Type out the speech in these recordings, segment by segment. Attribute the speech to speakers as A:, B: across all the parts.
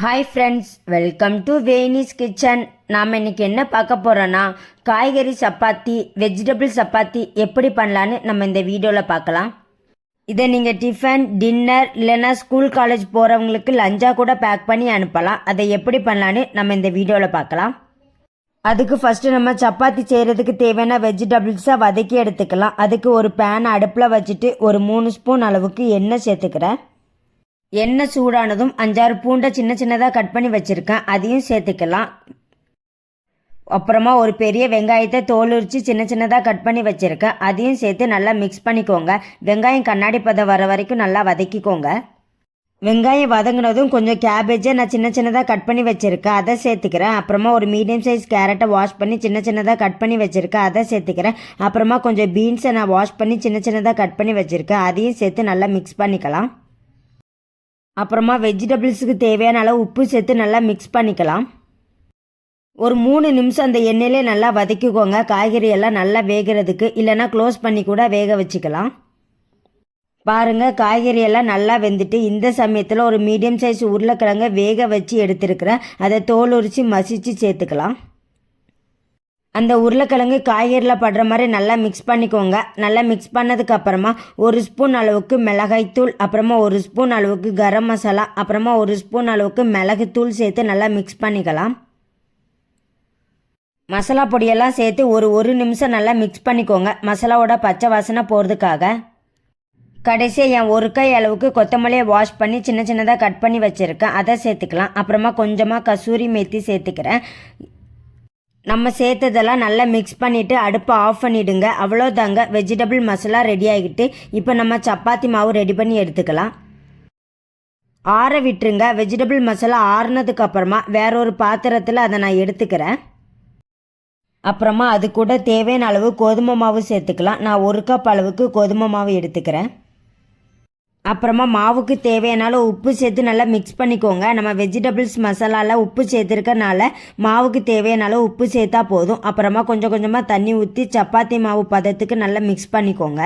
A: Hi friends welcome to Veni's kitchen நாம் இன்னைக்கு என்ன பார்க்க போகிறோன்னா காய்கறி சப்பாத்தி வெஜிடபிள் சப்பாத்தி எப்படி பண்ணலான்னு நம்ம இந்த வீடியோவில் பார்க்கலாம். இதை நீங்கள் டிஃபன் டின்னர் இல்லைன்னா ஸ்கூல் காலேஜ் போகிறவங்களுக்கு லஞ்சாக கூட பேக் பண்ணி அனுப்பலாம். அதை எப்படி பண்ணலான்னு நம்ம இந்த வீடியோவில் பார்க்கலாம். அதுக்கு ஃபஸ்ட்டு நம்ம சப்பாத்தி செய்கிறதுக்கு தேவையான வெஜிடபிள்ஸை வதக்கி எடுத்துக்கலாம். அதுக்கு ஒரு பேன் அடுப்பில் வச்சுட்டு ஒரு மூணு ஸ்பூன் அளவுக்கு எண்ணெய் சேர்த்துக்கிறேன். எண்ணெய் சூடானதும் அஞ்சாறு பூண்டை சின்ன சின்னதாக கட் பண்ணி வச்சுருக்கேன். அதையும் சேர்த்துக்கலாம். அப்புறமா ஒரு பெரிய வெங்காயத்தை தோல் உரித்து சின்ன சின்னதாக கட் பண்ணி வச்சுருக்கேன். அதையும் சேர்த்து நல்லா மிக்ஸ் பண்ணிக்கோங்க. வெங்காயம் கண்ணாடி பதம் வர வரைக்கும் நல்லா வதக்கிக்கோங்க. வெங்காயம் வதங்கினதும் கொஞ்சம் கேபேஜை நான் சின்ன சின்னதாக கட் பண்ணி வச்சுருக்கேன். அதை சேர்த்துக்கிறேன். அப்புறமா ஒரு மீடியம் சைஸ் கேரட்டை வாஷ் பண்ணி சின்ன சின்னதாக கட் பண்ணி வச்சுருக்கேன். அதை சேர்த்துக்கிறேன். அப்புறமா கொஞ்சம் பீன்ஸை நான் வாஷ் பண்ணி சின்ன சின்னதாக கட் பண்ணி வச்சுருக்கேன். அதையும் சேர்த்து நல்லா மிக்ஸ் பண்ணிக்கலாம். அப்புறமா வெஜிடபிள்ஸுக்கு தேவையான அளவு உப்பு சேர்த்து நல்லா மிக்ஸ் பண்ணிக்கலாம். ஒரு மூணு நிமிஷம் அந்த எண்ணெயிலே நல்லா வதக்கிக்கோங்க. காய்கறி எல்லாம் நல்லா வேகிறதுக்கு. இல்லைன்னா க்ளோஸ் பண்ணி கூட வேக வச்சுக்கலாம். பாருங்கள் காய்கறி எல்லாம் நல்லா வெந்துட்டு இந்த சமயத்தில் ஒரு மீடியம் சைஸ் உருளைக்கிழங்க வேக வச்சு எடுத்துருக்கிறேன். அதை தோல் உரித்து மசித்து சேர்த்துக்கலாம். அந்த உருளைக்கிழங்கு காய்கறியில் படுற மாதிரி நல்லா மிக்ஸ் பண்ணிக்கோங்க. நல்லா மிக்ஸ் பண்ணதுக்கப்புறமா ஒரு ஸ்பூன் அளவுக்கு மிளகாய்த்தூள் அப்புறமா ஒரு ஸ்பூன் அளவுக்கு கரம் மசாலா அப்புறமா ஒரு ஸ்பூன் அளவுக்கு மிளகுத்தூள் சேர்த்து நல்லா மிக்ஸ் பண்ணிக்கலாம். மசாலா பொடியெல்லாம் சேர்த்து ஒரு ஒரு நிமிஷம் நல்லா மிக்ஸ் பண்ணிக்கோங்க. மசாலாவோட பச்சை வாசனை போகிறதுக்காக கடைசியாக என் ஒரு கை அளவுக்கு கொத்தமல்லியை வாஷ் பண்ணி சின்ன சின்னதாக கட் பண்ணி வச்சுருக்கேன். அதை சேர்த்துக்கலாம். அப்புறமா கொஞ்சமாக கசூரி மேத்தி சேர்த்துக்கிறேன். நம்ம சேர்த்ததெல்லாம் நல்லா மிக்ஸ் பண்ணிவிட்டு அடுப்பை ஆஃப் பண்ணிவிடுங்க அவ்வளோதாங்க வெஜிடபிள் மசாலா ரெடி ஆகிட்டு இப்போ நம்ம சப்பாத்தி மாவு ரெடி பண்ணி எடுத்துக்கலாம். ஆற விட்டுருங்க. வெஜிடபிள் மசாலா ஆறுனதுக்கு அப்புறமா வேற ஒரு பாத்திரத்தில் அதை நான் எடுத்துக்கிறேன். அப்புறமா அது கூட தேவையான அளவு கோதுமை மாவு சேர்த்துக்கலாம். நான் ஒரு கப் அளவுக்கு கோதுமை மாவு எடுத்துக்கிறேன். அப்புறமா மாவுக்கு தேவையான உப்பு சேர்த்து நல்லா மிக்ஸ் பண்ணிக்கோங்க. நம்ம வெஜிடபிள்ஸ் மசாலாவில் உப்பு சேர்த்துருக்கனால மாவுக்கு தேவையான உப்பு சேர்த்தா போதும். அப்புறமா கொஞ்சம் கொஞ்சமாக தண்ணி ஊற்றி சப்பாத்தி மாவு பதத்துக்கு நல்லா மிக்ஸ் பண்ணிக்கோங்க.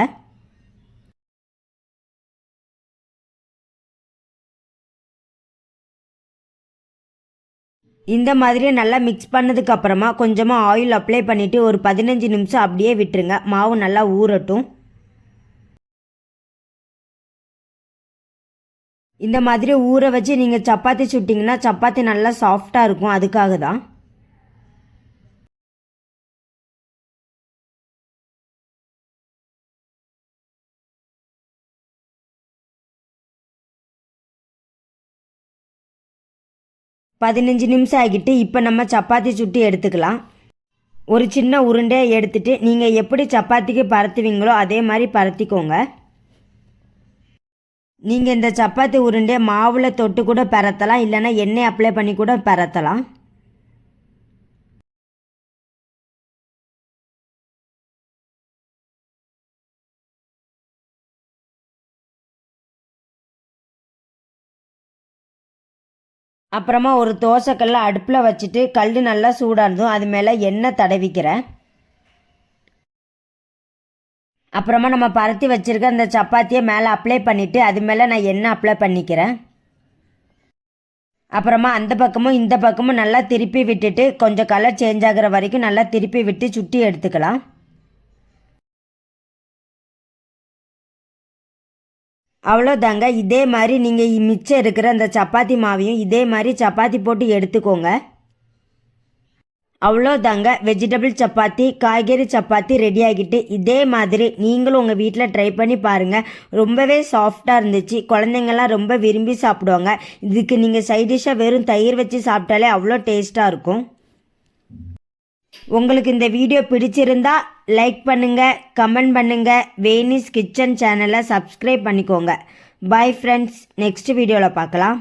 A: இந்த மாதிரி நல்லா மிக்ஸ் பண்ணதுக்கு அப்புறமா கொஞ்சமாக ஆயில் அப்ளை பண்ணிவிட்டு ஒரு பதினஞ்சு நிமிஷம் அப்படியே விட்டுருங்க. மாவு நல்லா ஊறட்டும். இந்த மாதிரி ஊற வச்சு நீங்கள் சப்பாத்தி சுட்டிங்கன்னா சப்பாத்தி நல்லா சாஃப்டாக இருக்கும். அதுக்காக தான் பதினஞ்சு நிமிஷம் ஆகிட்டு இப்போ நம்ம சப்பாத்தி சுட்டி எடுத்துக்கலாம். ஒரு சின்ன உருண்டையை எடுத்துட்டு நீங்கள் எப்படி சப்பாத்திக்கு பரத்துவீங்களோ அதே மாதிரி பரத்திக்கோங்க. நீங்கள் இந்த சப்பாத்தி உருண்டை மாவில் தொட்டு கூட பரத்தலாம் இல்லைன்னா எண்ணெய் அப்ளை பண்ணி கூட பரத்தலாம். அப்புறமா ஒரு தோசைக்கல்ல அடுப்பில் வச்சுட்டு கல் நல்லா சூடாக இருந்தும் அது மேலே எண்ணெய் தடவிக்கிறேன். அப்புறமா நம்ம பருத்தி வச்சுருக்க அந்த சப்பாத்தியை மேலே அப்ளை பண்ணிவிட்டு அது மேலே நான் எண்ணெய் அப்ளை பண்ணிக்கிறேன்? அப்புறமா அந்த பக்கமும் இந்த பக்கமும் நல்லா திருப்பி விட்டுட்டு கொஞ்சம் கலர் சேஞ்ச் ஆகிற வரைக்கும் நல்லா திருப்பி விட்டு சுட்டி எடுத்துக்கலாம். அவ்வளோதாங்க இதே மாதிரி நீங்கள் மிச்சம் இருக்கிற அந்த சப்பாத்தி மாவையும் இதே மாதிரி சப்பாத்தி போட்டு எடுத்துக்கோங்க. அவ்வளோதாங்க வெஜிடபிள் சப்பாத்தி காய்கறி சப்பாத்தி ரெடி ஆகிட்டு இதே மாதிரி நீங்களும் உங்கள் வீட்டில் ட்ரை பண்ணி பாருங்கள் ரொம்பவே சாஃப்டாக இருந்துச்சு. குழந்தைங்கள்லாம் ரொம்ப விரும்பி சாப்பிடுவாங்க. இதுக்கு நீங்கள் சைடிஷாக வெறும் தயிர் வச்சு சாப்பிட்டாலே அவ்வளோ டேஸ்ட்டாக இருக்கும். உங்களுக்கு இந்த வீடியோ பிடிச்சிருந்தா லைக் பண்ணுங்கள் கமெண்ட் பண்ணுங்கள் வேனிஸ் கிச்சன் சேனலை சப்ஸ்கிரைப் பண்ணிக்கோங்க. பாய் ஃப்ரெண்ட்ஸ் நெக்ஸ்ட் வீடியோவில் பார்க்கலாம்.